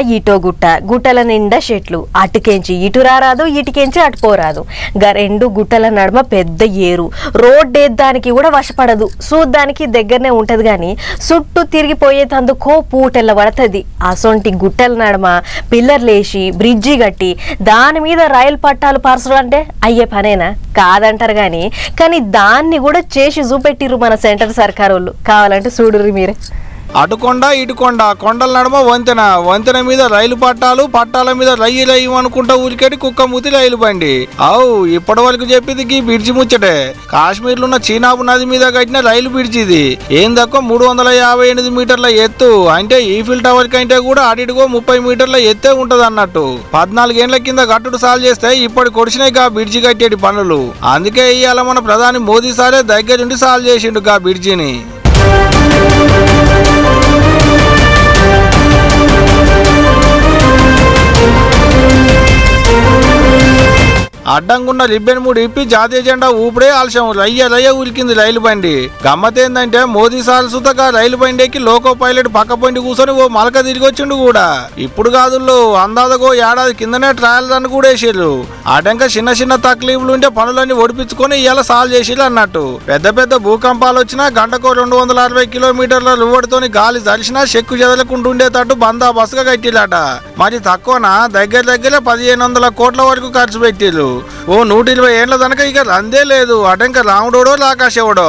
ఇటో గుట్ట గుట్టల నిండా చెట్లు. అటుకేంచి ఇటు రారాదు ఇటుకేంచి అటు పోరాదు. గా రెండు గుట్టల నడుమ పెద్ద ఏరు. రోడ్ కూడా వశపడదు. చూడ్డానికి దగ్గరనే ఉంటది గాని చుట్టూ తిరిగిపోయేటందుకో పూటెల్ల పడుతుంది. అసొంటి గుట్టల నడుమ పిల్లర్లేసి బ్రిడ్జి కట్టి దాని మీద రైలు పట్టాలు పార్సలు అంటే అయ్యే పనేనా? కాదంటారు కానీ కానీ దాన్ని కూడా చేసి చూపెట్టిర్రు మన సెంటర్ సర్కారు వాళ్ళు కావాలంటే చూడుర్రి మీరే. అటుకొండ ఇటుకొండ కొండల నడుమ వంతెన. వంతెన మీద రైలు పట్టాలు పట్టాల మీద రయ్యి రయ్యి అనుకుంటా ఊరికెట్టి కుక్క మూతి రైలు బండి. అవు ఇప్పటి వరకు చెప్పింది గీ బ్రిడ్జి ముచ్చటే. కాశ్మీర్లో ఉన్న చీనాబు నది మీద కట్టిన రైలు బ్రిడ్జ్ ఇది ఏం తక్కువ మూడు వందల యాభై ఎనిమిది మీటర్ల ఎత్తు. అంటే ఈఫిల్ టవర్ కంటే కూడా అడిడిగో ముప్పై మీటర్ల ఎత్తే ఉంటది అన్నట్టు పద్నాలుగేళ్ళ కింద గట్టుడు సాల్ చేస్తే ఇప్పటి కొడిచినాయి గా బ్రిడ్జి కట్టేటి పనులు. అందుకే ఇవాళ మన ప్రధాని మోదీ సారే దగ్గరుండి సాల్వ్ చేసిండు గా బ్రిడ్జిని. అడ్డంగున్న రిబ్బెన్ మూడు ఇప్పి జాతీయ జెండా ఊపిడే ఆలస్యం. రయ్య రయ్య ఉరికింది రైలు బండి. గమ్మతేందంటే మోదీ సార్ సుతక రైలు బండి ఎక్కి లోకో పైలట్ పక్క బండి కూర్చొని ఓ మలక తిరిగి వచ్చిండు కూడా. ఇప్పుడు కాదుల్లో అందాదగో ఏడాది కిందనే ట్రయల్ రన్ కూడా వేసారు అటంక చిన్న చిన్న తక్లీఫ్లు ఉంటే పనులన్నీ ఒడిపించుకొని ఇలా సాల్వ్ చేసిర్రు అన్నట్టు. పెద్ద పెద్ద భూకంపాలు వచ్చినా గంటకు రెండు వందల అరవై కిలోమీటర్ల రువ్వడితోని గాలి దరిచినా చెక్కు చెదలకుండా ఉండేటట్టు బందాబస్తుగా కట్టిలట మరి తక్కువన? దగ్గర దగ్గర పదిహేను వందల కోట్ల వరకు ఖర్చు పెట్టిర్రు. ఓ నూట ఇరవై ఏళ్ళ దనక ఇక రందే లేదు. అటంక రాముడోడో లాకాశవుడో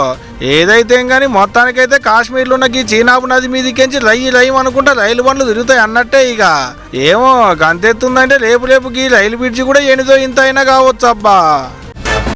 ఏదైతే కానీ మొత్తానికైతే కాశ్మీర్లో ఉన్న ఈ చీనాబు నది మీదికెంచి రయ్యి రయ్యం అనుకుంటా రైలు బండ్లు తిరుగుతాయి అన్నట్టే ఇక. ఏమో గంతెత్తుందంటే రేపు రేపు ఈ రైలు బ్రిడ్జి కూడా ఎనిదో ఇంత అయినా కావచ్చు అబ్బా